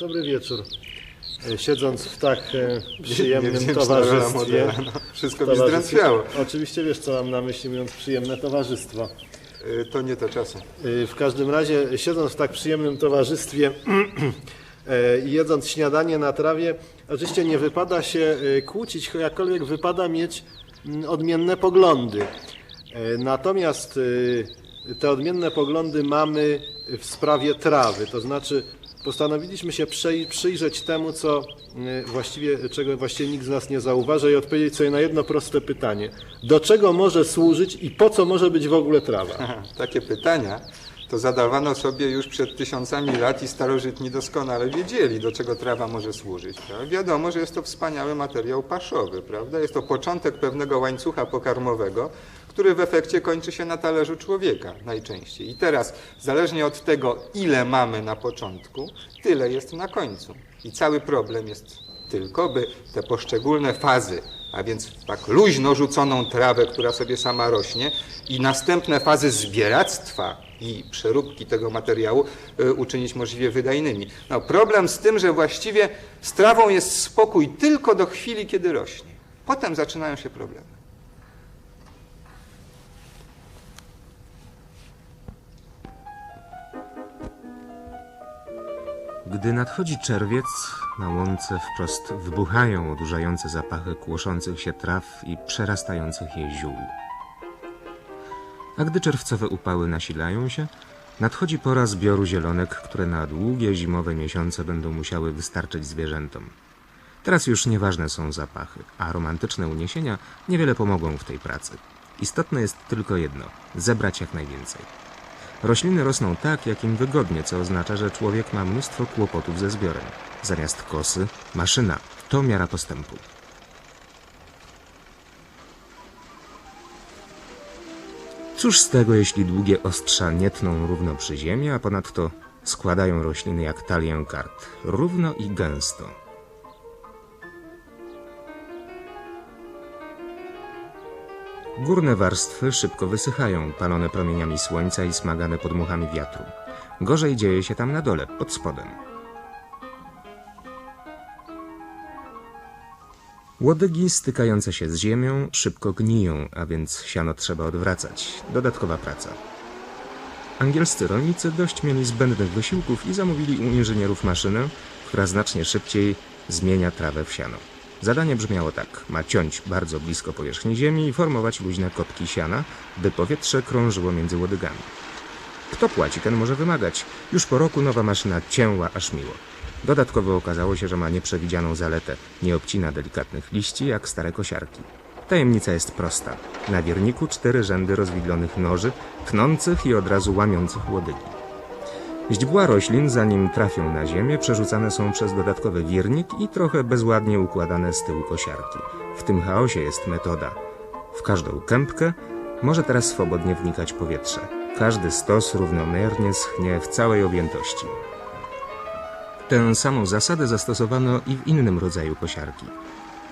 Dobry wieczór. E, Siedząc w tak e, przyjemnym towarzystwie. no. Wszystko mi zdrętwiało. Oczywiście wiesz, co mam na myśli, mówiąc przyjemne towarzystwo. Y, To nie to czasy. E, W każdym razie, siedząc w tak przyjemnym towarzystwie e, i jedząc śniadanie na trawie, oczywiście nie wypada się e, kłócić, jakkolwiek wypada mieć mm, odmienne poglądy. E, Natomiast e, te odmienne poglądy mamy w sprawie trawy, to znaczy postanowiliśmy się przyjrzeć temu, co e, właściwie, czego właściwie nikt z nas nie zauważa i odpowiedzieć sobie na jedno proste pytanie. Do czego może służyć i po co może być w ogóle trawa? Takie pytania to zadawano sobie już przed tysiącami lat i starożytni doskonale wiedzieli, do czego trawa może służyć. Tak? Wiadomo, że jest to wspaniały materiał paszowy, prawda? Jest to początek pewnego łańcucha pokarmowego, który w efekcie kończy się na talerzu człowieka najczęściej. I teraz, zależnie od tego, ile mamy na początku, tyle jest na końcu. I cały problem jest tylko, by te poszczególne fazy, a więc tak luźno rzuconą trawę, która sobie sama rośnie, i następne fazy zbieractwa i przeróbki tego materiału y, uczynić możliwie wydajnymi. No, problem z tym, że właściwie z trawą jest spokój tylko do chwili, kiedy rośnie. Potem zaczynają się problemy. Gdy nadchodzi czerwiec, na łące wprost wybuchają odurzające zapachy kłoszących się traw i przerastających je ziół. A gdy czerwcowe upały nasilają się, nadchodzi pora zbioru zielonek, które na długie zimowe miesiące będą musiały wystarczyć zwierzętom. Teraz już nieważne są zapachy, a romantyczne uniesienia niewiele pomogą w tej pracy. Istotne jest tylko jedno zebrać jak najwięcej. Rośliny rosną tak, jak im wygodnie, co oznacza, że człowiek ma mnóstwo kłopotów ze zbiorem. Zamiast kosy, maszyna. To miara postępu. Cóż z tego, jeśli długie ostrza nie tną równo przy ziemi, a ponadto składają rośliny jak talię kart, równo i gęsto. Górne warstwy szybko wysychają, palone promieniami słońca i smagane podmuchami wiatru. Gorzej dzieje się tam na dole, pod spodem. Łodygi stykające się z ziemią szybko gniją, a więc siano trzeba odwracać. Dodatkowa praca. Angielscy rolnicy dość mieli zbędnych wysiłków i zamówili u inżynierów maszynę, która znacznie szybciej zmienia trawę w siano. Zadanie brzmiało tak. Ma ciąć bardzo blisko powierzchni ziemi i formować luźne kotki siana, by powietrze krążyło między łodygami. Kto płaci, ten może wymagać. Już po roku nowa maszyna cięła aż miło. Dodatkowo okazało się, że ma nieprzewidzianą zaletę. Nie obcina delikatnych liści jak stare kosiarki. Tajemnica jest prosta. Na wierniku cztery rzędy rozwidlonych noży, tnących i od razu łamiących łodygi. Źdźbła roślin, zanim trafią na ziemię, przerzucane są przez dodatkowy wiernik i trochę bezładnie układane z tyłu kosiarki. W tym chaosie jest metoda. W każdą kępkę może teraz swobodnie wnikać powietrze. Każdy stos równomiernie schnie w całej objętości. Tę samą zasadę zastosowano i w innym rodzaju kosiarki.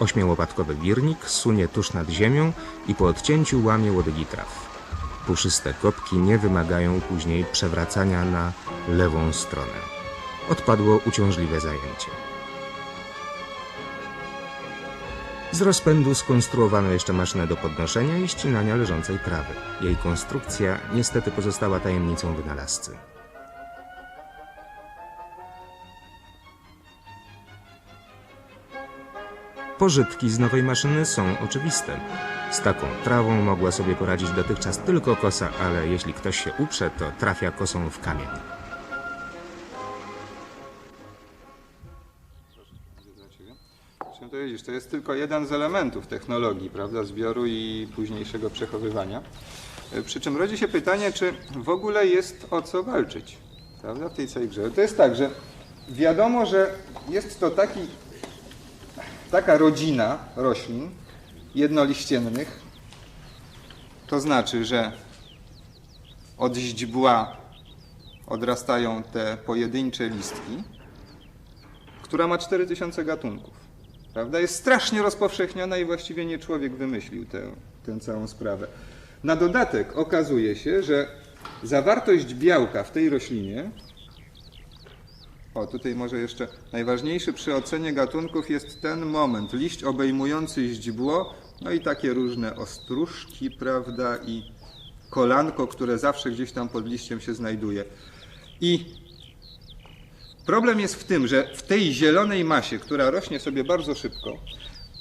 Ośmiołopatkowy wirnik sunie tuż nad ziemią i po odcięciu łamie łodygi traw. Puszyste kopki nie wymagają później przewracania na lewą stronę. Odpadło uciążliwe zajęcie. Z rozpędu skonstruowano jeszcze maszynę do podnoszenia i ścinania leżącej trawy. Jej konstrukcja niestety pozostała tajemnicą wynalazcy. Pożytki z nowej maszyny są oczywiste. Z taką trawą mogła sobie poradzić dotychczas tylko kosa, ale jeśli ktoś się uprze, to trafia kosą w kamień. To widzisz? To jest tylko jeden z elementów technologii, prawda, zbioru i późniejszego przechowywania. E, Przy czym rodzi się pytanie, czy w ogóle jest o co walczyć, prawda, w tej całej grze. To jest tak, że wiadomo, że jest to taki, taka rodzina roślin jednoliściennych, to znaczy, że od źdźbła odrastają te pojedyncze listki, która ma 4000 gatunków. Prawda? Jest strasznie rozpowszechniona i właściwie nie człowiek wymyślił tę, tę całą sprawę. Na dodatek okazuje się, że zawartość białka w tej roślinie. O, tutaj może jeszcze najważniejszy przy ocenie gatunków jest ten moment. Liść obejmujący źdźbło, no i takie różne ostróżki, prawda, i kolanko, które zawsze gdzieś tam pod liściem się znajduje. I Problem jest w tym, że w tej zielonej masie, która rośnie sobie bardzo szybko,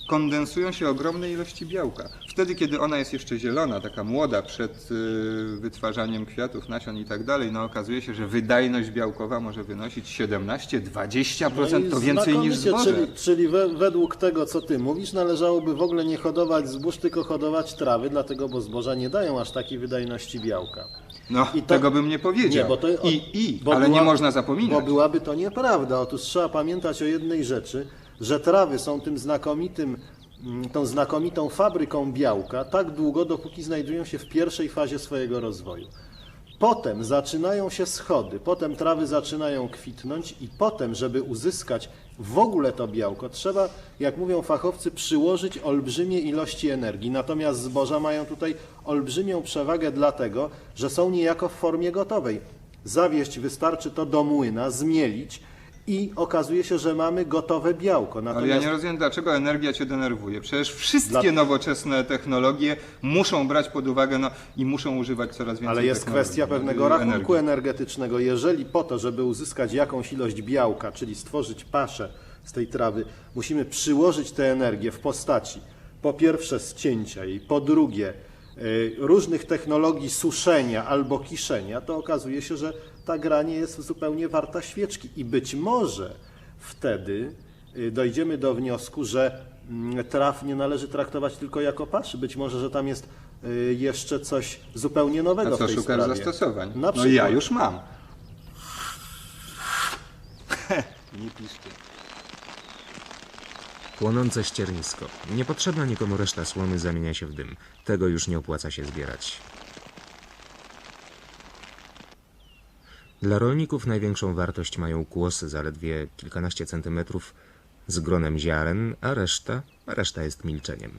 kondensują się ogromne ilości białka. Wtedy, kiedy ona jest jeszcze zielona, taka młoda, przed y, wytwarzaniem kwiatów, nasion i tak dalej, no okazuje się, że wydajność białkowa może wynosić 17-20%, No to więcej niż zboże. Czyli, czyli we, według tego, co ty mówisz, należałoby w ogóle nie hodować zbóż, tylko hodować trawy, dlatego, bo zboża nie dają aż takiej wydajności białka. No, I to- tego bym nie powiedział. Nie, bo to, I, i ale była- nie można zapominać. Bo byłaby to nieprawda. Otóż trzeba pamiętać o jednej rzeczy, że trawy są tym znakomitym, mm, tą znakomitą fabryką białka tak długo, dopóki znajdują się w pierwszej fazie swojego rozwoju. Potem zaczynają się schody, potem trawy zaczynają kwitnąć i potem, żeby uzyskać w ogóle to białko, trzeba, jak mówią fachowcy, przyłożyć olbrzymie ilości energii. Natomiast zboża mają tutaj olbrzymią przewagę dlatego, że są niejako w formie gotowej. Zawieść wystarczy to do młyna, zmielić i okazuje się, że mamy gotowe białko. Ale ja Natomiast nie rozumiem, dlaczego energia cię denerwuje. Przecież wszystkie Dla- nowoczesne technologie muszą brać pod uwagę no, i muszą używać coraz więcej Ale jest kwestia pewnego y, rachunku energii. energetycznego. Jeżeli po to, żeby uzyskać jakąś ilość białka, czyli stworzyć paszę z tej trawy, musimy przyłożyć tę energię w postaci po pierwsze ścięcia jej, po drugie y, różnych technologii suszenia albo kiszenia, to okazuje się, że ta gra nie jest zupełnie warta świeczki. I być może wtedy y, dojdziemy do wniosku, że mm, traw nie należy traktować tylko jako paszy. Być może, że tam jest y, jeszcze coś zupełnie nowego A w co tej szukasz sprawie. zastosowań? Na No przykład, ja już mam. nie piszcie. Płonące ściernisko. Niepotrzebna nikomu reszta słomy zamienia się w dym. Tego już nie opłaca się zbierać. Dla rolników największą wartość mają kłosy zaledwie kilkanaście centymetrów z gronem ziaren, a reszta, a reszta jest milczeniem.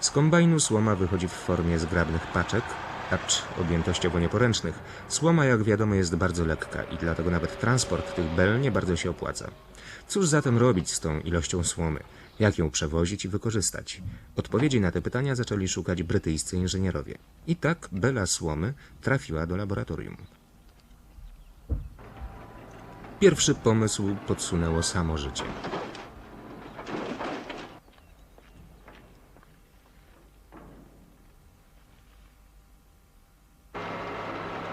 Z kombajnu słoma wychodzi w formie zgrabnych paczek, acz objętościowo nieporęcznych. Słoma, jak wiadomo, jest bardzo lekka i dlatego nawet transport tych bel nie bardzo się opłaca. Cóż zatem robić z tą ilością słomy? Jak ją przewozić i wykorzystać? Odpowiedzi na te pytania zaczęli szukać brytyjscy inżynierowie. I tak bela słomy trafiła do laboratorium. Pierwszy pomysł podsunęło samo życie.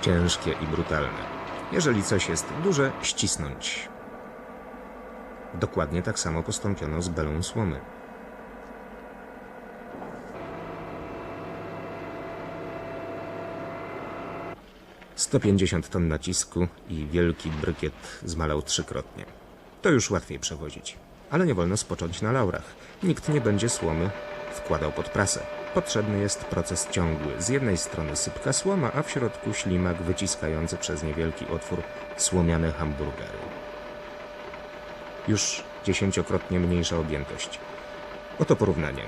Ciężkie i brutalne. Jeżeli coś jest duże, ścisnąć. Dokładnie tak samo postąpiono z belą słomy. Sto pięćdziesiąt ton nacisku i wielki brykiet zmalał trzykrotnie. To już łatwiej przewozić. Ale nie wolno spocząć na laurach. Nikt nie będzie słomy wkładał pod prasę. Potrzebny jest proces ciągły. Z jednej strony sypka słoma, a w środku ślimak wyciskający przez niewielki otwór słomiane hamburgery. Już dziesięciokrotnie mniejsza objętość. Oto porównanie.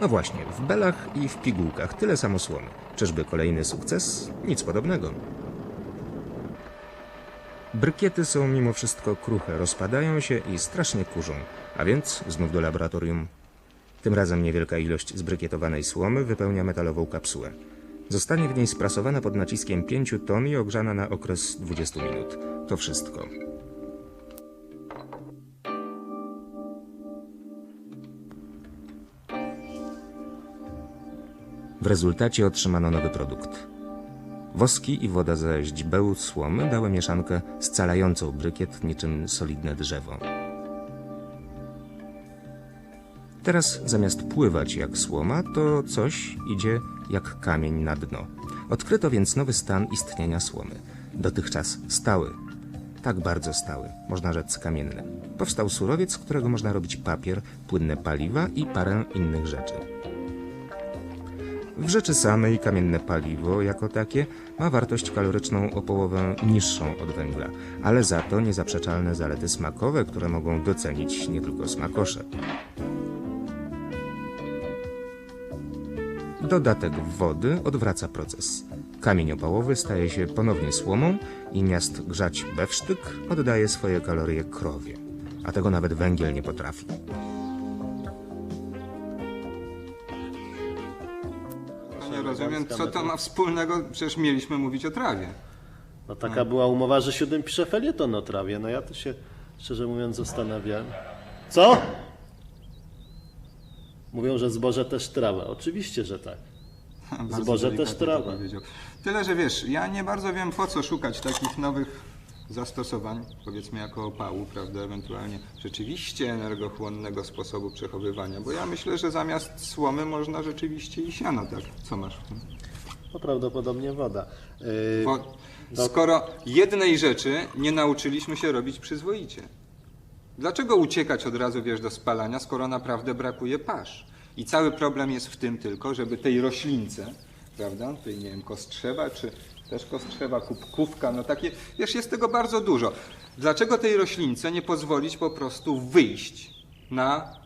No właśnie, w belach i w pigułkach tyle samo słomy. Czyżby kolejny sukces? Nic podobnego. Brykiety są mimo wszystko kruche, rozpadają się i strasznie kurzą, a więc znów do laboratorium. Tym razem niewielka ilość zbrykietowanej słomy wypełnia metalową kapsułę. Zostanie w niej sprasowana pod naciskiem 5 ton i ogrzana na okres 20 minut. To wszystko. W rezultacie otrzymano nowy produkt. Woski i woda ze źdźbeł słomy dały mieszankę scalającą brykiet niczym solidne drzewo. Teraz zamiast pływać jak słoma, to coś idzie jak kamień na dno. Odkryto więc nowy stan istnienia słomy. Dotychczas stały. Tak bardzo stały, można rzec kamienny. Powstał surowiec, z którego można robić papier, płynne paliwa i parę innych rzeczy. W rzeczy samej kamienne paliwo jako takie ma wartość kaloryczną o połowę niższą od węgla, ale za to niezaprzeczalne zalety smakowe, które mogą docenić nie tylko smakosze. Dodatek wody odwraca proces. Kamień opałowy staje się ponownie słomą i miast grzać bewsztyk oddaje swoje kalorie krowie. A tego nawet węgiel nie potrafi. Nie rozumiem, co to ma wspólnego, przecież mieliśmy mówić o trawie. No taka była umowa, że siódmym pisze felieton o trawie. No ja to się, szczerze mówiąc, zastanawiałem. Co? Mówią, że zboże też trawa. Oczywiście, że tak. Zboże też trawa. powiedział. Tyle, że wiesz, ja nie bardzo wiem po co szukać takich nowych zastosowań, powiedzmy jako opału, prawda, ewentualnie rzeczywiście energochłonnego sposobu przechowywania, bo ja myślę, że zamiast słomy można rzeczywiście i siano, tak? Co masz w tym? No prawdopodobnie woda. Yy, Bo skoro jednej rzeczy nie nauczyliśmy się robić przyzwoicie. Dlaczego uciekać od razu, wiesz, do spalania, skoro naprawdę brakuje pasz? I cały problem jest w tym tylko, żeby tej roślince, prawda, tej, nie wiem, kostrzewa, czy też kostrzewa, kubkówka, no takie, wiesz, jest tego bardzo dużo. Dlaczego tej roślince nie pozwolić po prostu wyjść na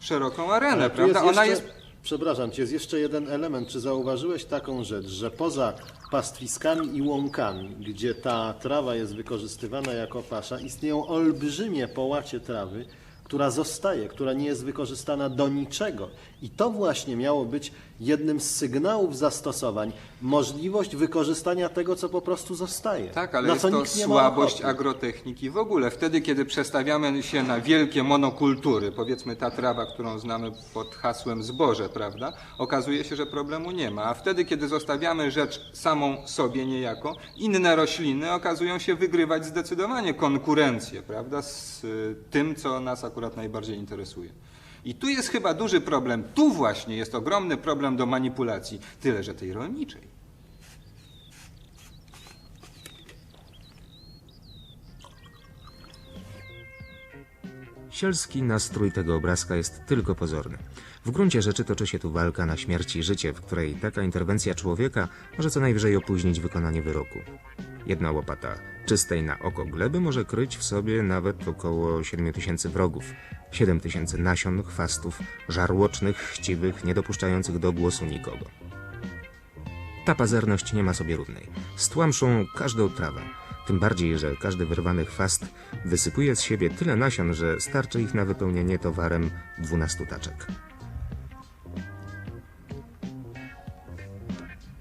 szeroką arenę, prawda? jest Ona jeszcze, jest Przepraszam cię, jest jeszcze jeden element. Czy zauważyłeś taką rzecz, że poza pastwiskami i łąkami, gdzie ta trawa jest wykorzystywana jako pasza, istnieją olbrzymie połacie trawy, która zostaje, która nie jest wykorzystana do niczego. I to właśnie miało być jednym z sygnałów zastosowań, możliwość wykorzystania tego, co po prostu zostaje. Tak, ale na jest to słabość agrotechniki w ogóle. Wtedy, kiedy przestawiamy się na wielkie monokultury, powiedzmy ta trawa, którą znamy pod hasłem zboże, prawda? Okazuje się, że problemu nie ma. A wtedy, kiedy zostawiamy rzecz samą sobie niejako, inne rośliny okazują się wygrywać zdecydowanie konkurencję, prawda? Z y, tym, co nas akurat najbardziej interesuje. I tu jest chyba duży problem. Tu właśnie jest ogromny problem do manipulacji, tyle że tej rolniczej. Sielski nastrój tego obrazka jest tylko pozorny. W gruncie rzeczy toczy się tu walka na śmierć i życie, w której taka interwencja człowieka może co najwyżej opóźnić wykonanie wyroku. Jedna łopata czystej na oko gleby może kryć w sobie nawet około 7 tysięcy wrogów, 7 tysięcy nasion, chwastów, żarłocznych, chciwych, nie dopuszczających do głosu nikogo. Ta pazerność nie ma sobie równej. Stłamszą każdą trawę. Tym bardziej, że każdy wyrwany chwast wysypuje z siebie tyle nasion, że starczy ich na wypełnienie towarem 12 taczek.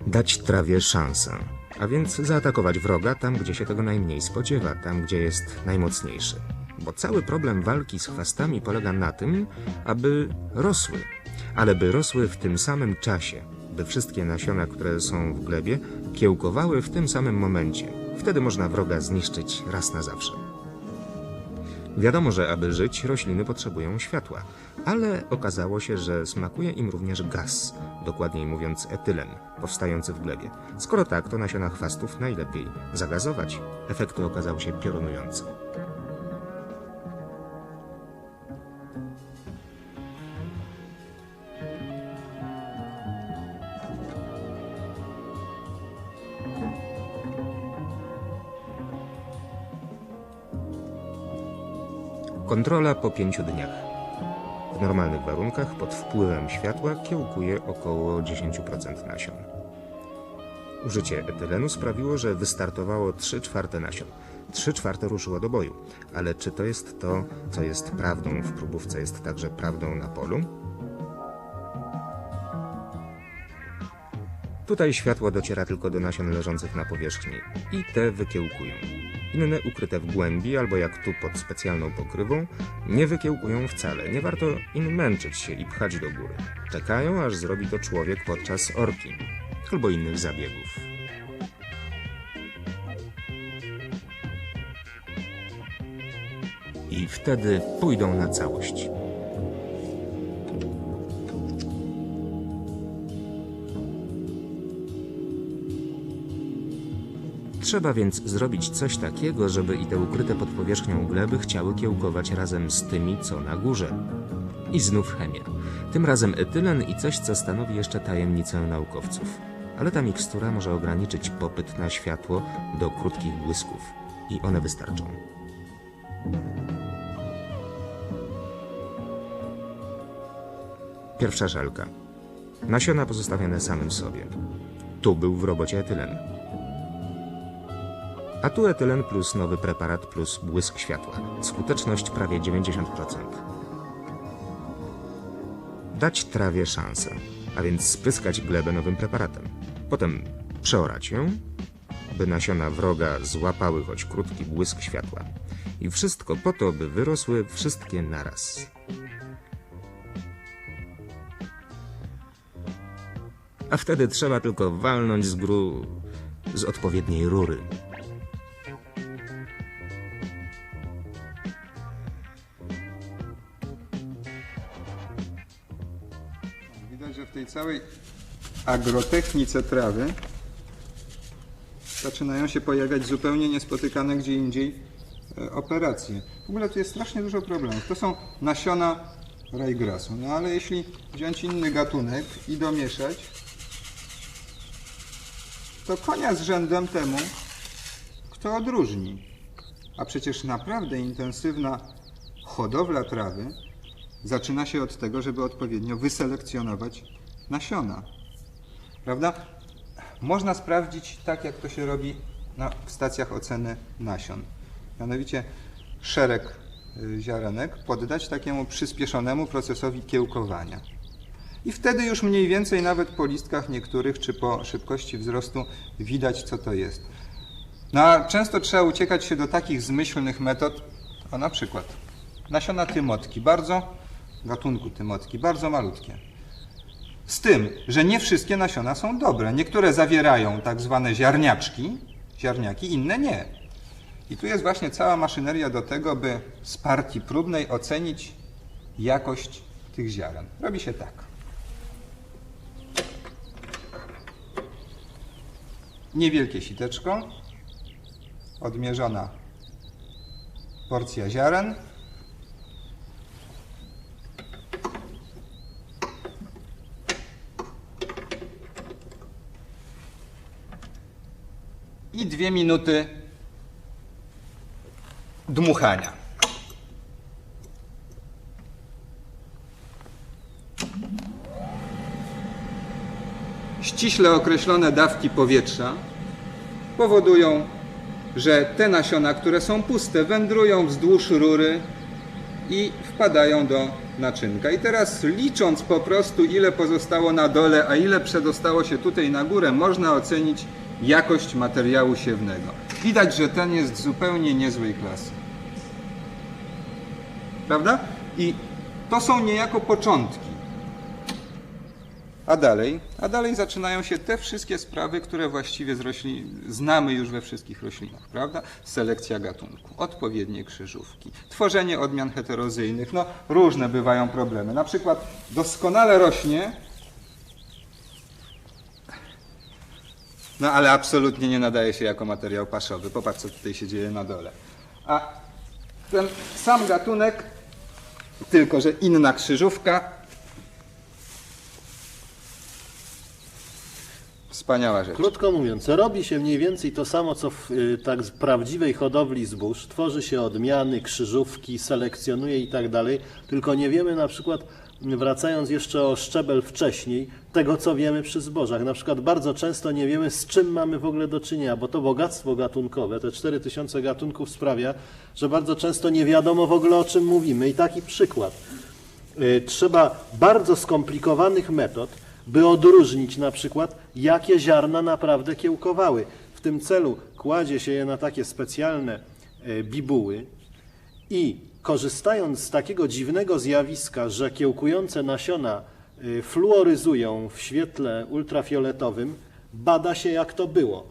Dać trawie szansę, a więc zaatakować wroga tam, gdzie się tego najmniej spodziewa, tam, gdzie jest najmocniejszy. Bo cały problem walki z chwastami polega na tym, aby rosły, ale by rosły w tym samym czasie, by wszystkie nasiona, które są w glebie, kiełkowały w tym samym momencie. Wtedy można wroga zniszczyć raz na zawsze. Wiadomo, że aby żyć, rośliny potrzebują światła, ale okazało się, że smakuje im również gaz, dokładniej mówiąc etylen, powstający w glebie. Skoro tak, to nasiona chwastów najlepiej zagazować. Efekty okazały się piorunujące. Kontrola po pięciu dniach. W normalnych warunkach pod wpływem światła kiełkuje około 10% nasion. Użycie etylenu sprawiło, że wystartowało 3 czwarte nasion. 3 czwarte ruszyło do boju. Ale czy to jest to, co jest prawdą w próbówce, jest także prawdą na polu? Tutaj światło dociera tylko do nasion leżących na powierzchni i te wykiełkują. Inne ukryte w głębi albo jak tu pod specjalną pokrywą nie wykiełkują wcale. Nie warto im męczyć się i pchać do góry. Czekają aż zrobi to człowiek podczas orki albo innych zabiegów. I wtedy pójdą na całość. Trzeba więc zrobić coś takiego, żeby i te ukryte pod powierzchnią gleby chciały kiełkować razem z tymi, co na górze. I znów chemia. Tym razem etylen i coś, co stanowi jeszcze tajemnicę naukowców. Ale ta mikstura może ograniczyć popyt na światło do krótkich błysków. I one wystarczą. Pierwsza żelka. Nasiona pozostawione samym sobie. Tu był w robocie etylen. A tu etylen plus nowy preparat plus błysk światła. Skuteczność prawie 90%. Dać trawie szansę, a więc spryskać glebę nowym preparatem. Potem przeorać ją, by nasiona wroga złapały choć krótki błysk światła. I wszystko po to, by wyrosły wszystkie naraz. A wtedy trzeba tylko walnąć z gru... z odpowiedniej rury. Że w tej całej agrotechnice trawy zaczynają się pojawiać zupełnie niespotykane gdzie indziej e, operacje. W ogóle tu jest strasznie dużo problemów. To są nasiona rajgrasu. No ale jeśli wziąć inny gatunek i domieszać, to konia z rzędem temu, kto odróżni. A przecież naprawdę intensywna hodowla trawy zaczyna się od tego, żeby odpowiednio wyselekcjonować nasiona. Prawda? Można sprawdzić tak, jak to się robi na, w stacjach oceny nasion. Mianowicie szereg y, ziarenek poddać takiemu przyspieszonemu procesowi kiełkowania. I wtedy już mniej więcej nawet po listkach niektórych czy po szybkości wzrostu widać, co to jest. No a często trzeba uciekać się do takich zmyślnych metod, o na przykład nasiona tymotki, bardzo, gatunku tymotki, bardzo malutkie. Z tym, że nie wszystkie nasiona są dobre. Niektóre zawierają tak zwane ziarniaczki, ziarniaki, inne nie. I tu jest właśnie cała maszyneria do tego, by z partii próbnej ocenić jakość tych ziaren. Robi się tak. Niewielkie siteczko, odmierzona porcja ziaren, i dwie minuty dmuchania. Ściśle określone dawki powietrza powodują, że te nasiona, które są puste, wędrują wzdłuż rury i wpadają do naczynka. I teraz licząc po prostu ile pozostało na dole, a ile przedostało się tutaj na górę, można ocenić jakość materiału siewnego. Widać, że ten jest zupełnie niezłej klasy. Prawda? I to są niejako początki. A dalej, a dalej zaczynają się te wszystkie sprawy, które właściwie z roślin, znamy już we wszystkich roślinach, prawda? Selekcja gatunku, odpowiednie krzyżówki, tworzenie odmian heterozyjnych, no różne bywają problemy. Na przykład doskonale rośnie, no ale absolutnie nie nadaje się jako materiał paszowy. Popatrz, co tutaj się dzieje na dole. A ten sam gatunek, tylko że inna krzyżówka, Wspaniała rzecz. Krótko mówiąc, robi się mniej więcej to samo, co w y, tak z prawdziwej hodowli zbóż. Tworzy się odmiany, krzyżówki, selekcjonuje i tak dalej, tylko nie wiemy na przykład, wracając jeszcze o szczebel wcześniej, tego co wiemy przy zbożach. Na przykład bardzo często nie wiemy, z czym mamy w ogóle do czynienia, bo to bogactwo gatunkowe, te 4000 gatunków sprawia, że bardzo często nie wiadomo w ogóle o czym mówimy. I taki przykład. Y, Trzeba bardzo skomplikowanych metod, by odróżnić na przykład, jakie ziarna naprawdę kiełkowały. W tym celu kładzie się je na takie specjalne y, bibuły i korzystając z takiego dziwnego zjawiska, że kiełkujące nasiona y, fluoryzują w świetle ultrafioletowym, bada się jak to było.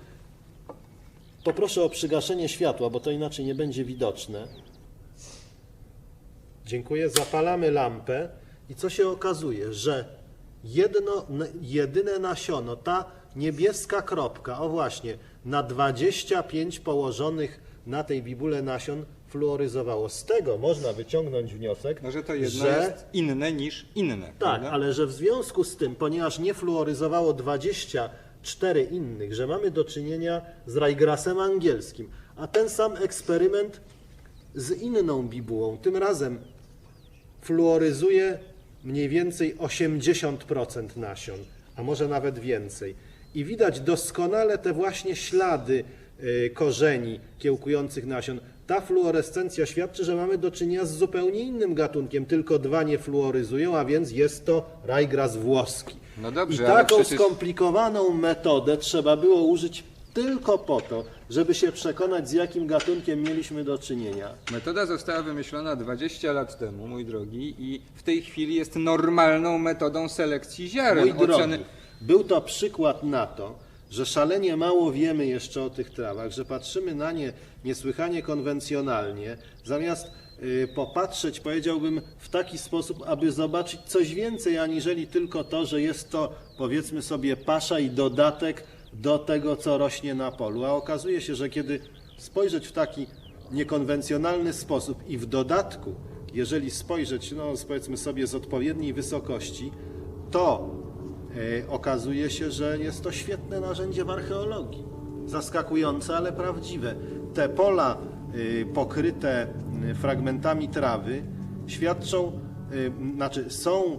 Poproszę o przygaszenie światła, bo to inaczej nie będzie widoczne. Dziękuję. Zapalamy lampę i co się okazuje, że jedno, jedyne nasiono, ta niebieska kropka, o właśnie, na 25 położonych na tej bibule nasion fluoryzowało. Z tego można wyciągnąć wniosek, No, że to jedno że jest inne niż inne. tak, prawda? ale że w związku z tym, ponieważ nie fluoryzowało 24 innych, że mamy do czynienia z rajgrasem angielskim, a ten sam eksperyment z inną bibułą, tym razem fluoryzuje mniej więcej 80% nasion, a może nawet więcej. I widać doskonale te właśnie ślady y, korzeni kiełkujących nasion. Ta fluorescencja świadczy, że mamy do czynienia z zupełnie innym gatunkiem, tylko dwa nie fluoryzują, a więc jest to rajgras włoski. No dobrze, I taką przecież- skomplikowaną metodę trzeba było użyć tylko po to, żeby się przekonać, z jakim gatunkiem mieliśmy do czynienia. Metoda została wymyślona 20 lat temu, mój drogi, i w tej chwili jest normalną metodą selekcji ziaren. Mój drogi, Oceny- był to przykład na to, że szalenie mało wiemy jeszcze o tych trawach, że patrzymy na nie niesłychanie konwencjonalnie, zamiast y, popatrzeć, powiedziałbym, w taki sposób, aby zobaczyć coś więcej, aniżeli tylko to, że jest to, powiedzmy sobie, pasza i dodatek do tego, co rośnie na polu. A okazuje się, że kiedy spojrzeć w taki niekonwencjonalny sposób i w dodatku, jeżeli spojrzeć, no powiedzmy sobie, z odpowiedniej wysokości, to e, okazuje się, że jest to świetne narzędzie w archeologii. Zaskakujące, ale prawdziwe. Te pola e, pokryte m, fragmentami trawy świadczą, e, znaczy są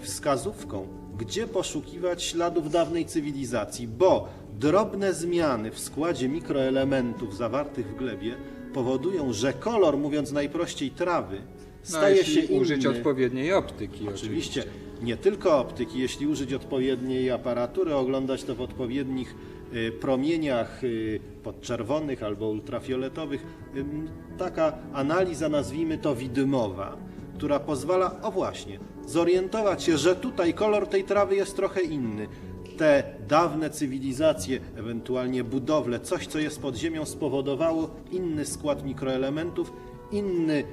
wskazówką, gdzie poszukiwać śladów dawnej cywilizacji, bo drobne zmiany w składzie mikroelementów zawartych w glebie powodują, że kolor, mówiąc najprościej, trawy no, staje jeśli się inny. użyć odpowiedniej optyki. Oczywiście nie tylko optyki, jeśli użyć odpowiedniej aparatury, oglądać to w odpowiednich y, promieniach y, podczerwonych albo ultrafioletowych, ym, taka analiza, nazwijmy to widmowa, która pozwala, o właśnie, zorientować się, że tutaj kolor tej trawy jest trochę inny. Te dawne cywilizacje, ewentualnie budowle, coś co jest pod ziemią spowodowało inny skład mikroelementów, inny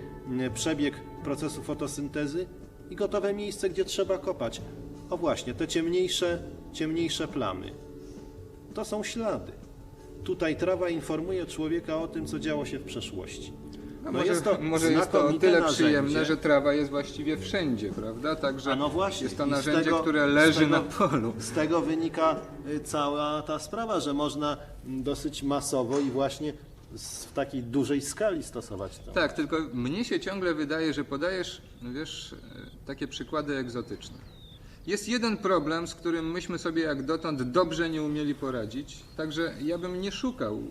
przebieg procesu fotosyntezy i gotowe miejsce, gdzie trzeba kopać. O właśnie, te ciemniejsze, ciemniejsze plamy. To są ślady. Tutaj trawa informuje człowieka o tym, co działo się w przeszłości. No może jest to, może jest to o tyle narzędzie. przyjemne, że trawa jest właściwie wszędzie, prawda? Także no właśnie. jest to narzędzie, tego- które leży tego- na polu. Z tego wynika y, cała ta sprawa, że można mm, dosyć masowo i właśnie w takiej dużej skali stosować to. Tak, tylko mnie się ciągle wydaje, że podajesz, no wiesz, e, takie przykłady egzotyczne. Jest jeden problem, z którym myśmy sobie jak dotąd dobrze nie umieli poradzić, także ja bym nie szukał.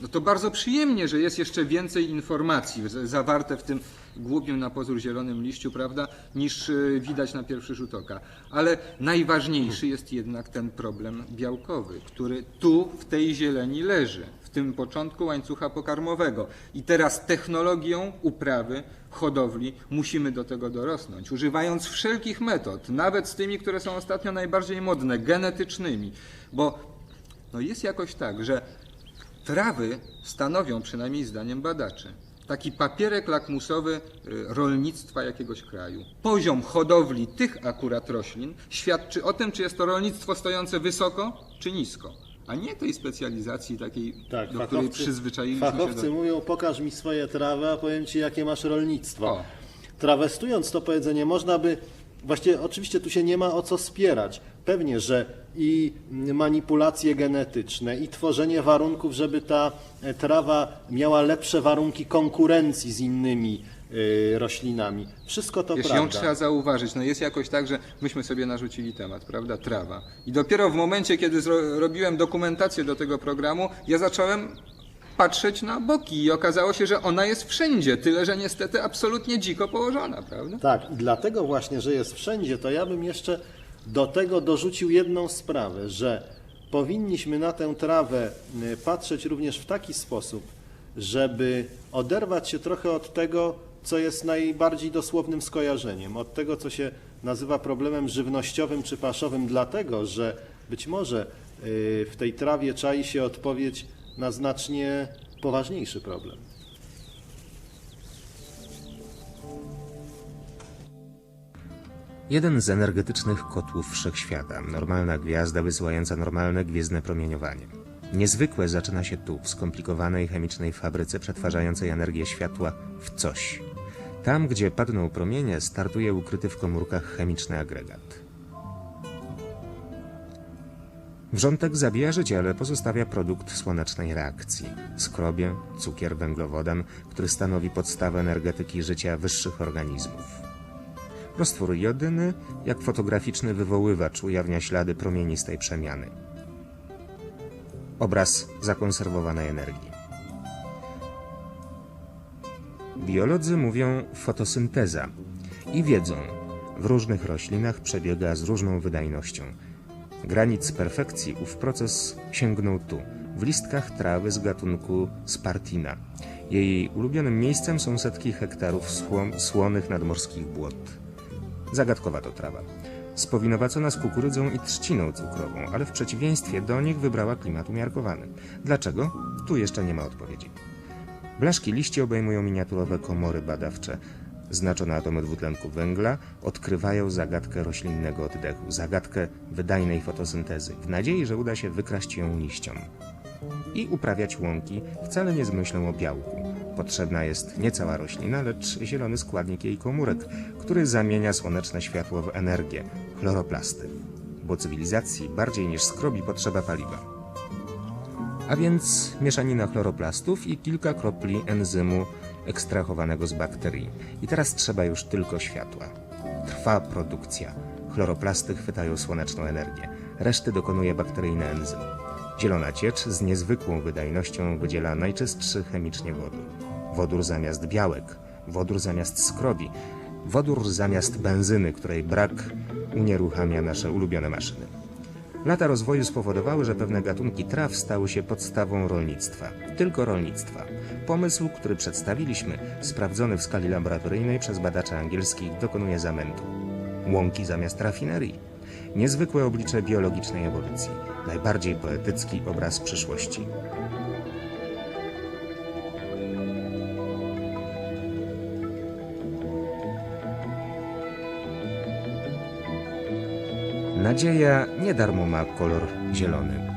No to bardzo przyjemnie, że jest jeszcze więcej informacji zawarte w tym głupim na pozór zielonym liściu, prawda, niż e, widać na pierwszy rzut oka. Ale najważniejszy jest jednak ten problem białkowy, który tu w tej zieleni leży, w tym początku łańcucha pokarmowego. I teraz technologią uprawy, hodowli musimy do tego dorosnąć, używając wszelkich metod, nawet z tymi, które są ostatnio najbardziej modne, genetycznymi, bo no jest jakoś tak, że trawy stanowią, przynajmniej zdaniem badaczy, taki papierek lakmusowy y, rolnictwa jakiegoś kraju. Poziom hodowli tych akurat roślin świadczy o tym, czy jest to rolnictwo stojące wysoko czy nisko, a nie tej specjalizacji takiej, Tak, do której fachowcy, przyzwyczailiśmy się fachowcy do... mówią, pokaż mi swoje trawy, a powiem ci, jakie masz rolnictwo. O. Trawestując to powiedzenie, można by Właśnie oczywiście tu się nie ma o co spierać. Pewnie, że i manipulacje genetyczne, i tworzenie warunków, żeby ta e, trawa miała lepsze warunki konkurencji z innymi e, roślinami. Wszystko to Wiesz, ją prawda. trzeba zauważyć. No jest jakoś tak, że myśmy sobie narzucili temat, prawda? Trawa. I dopiero w momencie, kiedy robiłem dokumentację do tego programu, ja zacząłem patrzeć na boki i okazało się, że ona jest wszędzie, tyle że niestety absolutnie dziko położona, prawda? Tak, i dlatego właśnie, że jest wszędzie, to ja bym jeszcze do tego dorzucił jedną sprawę, że powinniśmy na tę trawę patrzeć również w taki sposób, żeby oderwać się trochę od tego, co jest najbardziej dosłownym skojarzeniem, od tego, co się nazywa problemem żywnościowym czy paszowym, dlatego że być może y, w tej trawie czai się odpowiedź na znacznie poważniejszy problem. Jeden z energetycznych kotłów wszechświata, normalna gwiazda wysyłająca normalne gwiezdne promieniowanie. Niezwykłe zaczyna się tu, w skomplikowanej chemicznej fabryce przetwarzającej energię światła w coś. Tam, gdzie padną promienie, startuje ukryty w komórkach chemiczny agregat. Wrzątek zabija życie, ale pozostawia produkt słonecznej reakcji. Skrobie, cukier, węglowodan, który stanowi podstawę energetyki życia wyższych organizmów. Roztwór jodyny, jak fotograficzny wywoływacz, ujawnia ślady promienistej przemiany. Obraz zakonserwowanej energii. Biolodzy mówią fotosynteza i wiedzą, w różnych roślinach przebiega z różną wydajnością. Granic perfekcji ów proces sięgnął tu, w listkach trawy z gatunku Spartina. Jej ulubionym miejscem są setki hektarów słom, słonych nadmorskich błot. Zagadkowa to trawa. Spowinowacona z kukurydzą i trzciną cukrową, ale w przeciwieństwie do nich wybrała klimat umiarkowany. Dlaczego? Tu jeszcze nie ma odpowiedzi. Blaszki liści obejmują miniaturowe komory badawcze. Znaczone atomy dwutlenku węgla odkrywają zagadkę roślinnego oddechu, zagadkę wydajnej fotosyntezy, w nadziei, że uda się wykraść ją liściom. I uprawiać łąki wcale nie z myślą o białku. Potrzebna jest nie cała roślina, lecz zielony składnik jej komórek, który zamienia słoneczne światło w energię chloroplasty. Bo cywilizacji bardziej niż skrobi potrzeba paliwa. A więc mieszanina chloroplastów i kilka kropli enzymu ekstrahowanego z bakterii. I teraz trzeba już tylko światła. Trwa produkcja. Chloroplasty chwytają słoneczną energię. Reszty dokonuje bakteryjny enzym. Zielona ciecz z niezwykłą wydajnością wydziela najczystszy chemicznie wodór. Wodór zamiast białek, wodór zamiast skrobi, wodór zamiast benzyny, której brak unieruchamia nasze ulubione maszyny. Lata rozwoju spowodowały, że pewne gatunki traw stały się podstawą rolnictwa. Tylko rolnictwa. Pomysł, który przedstawiliśmy, sprawdzony w skali laboratoryjnej przez badaczy angielskich, dokonuje zamętu. Łąki zamiast rafinerii. Niezwykłe oblicze biologicznej ewolucji. Najbardziej poetycki obraz przyszłości. Nadzieja nie darmo ma kolor zielony.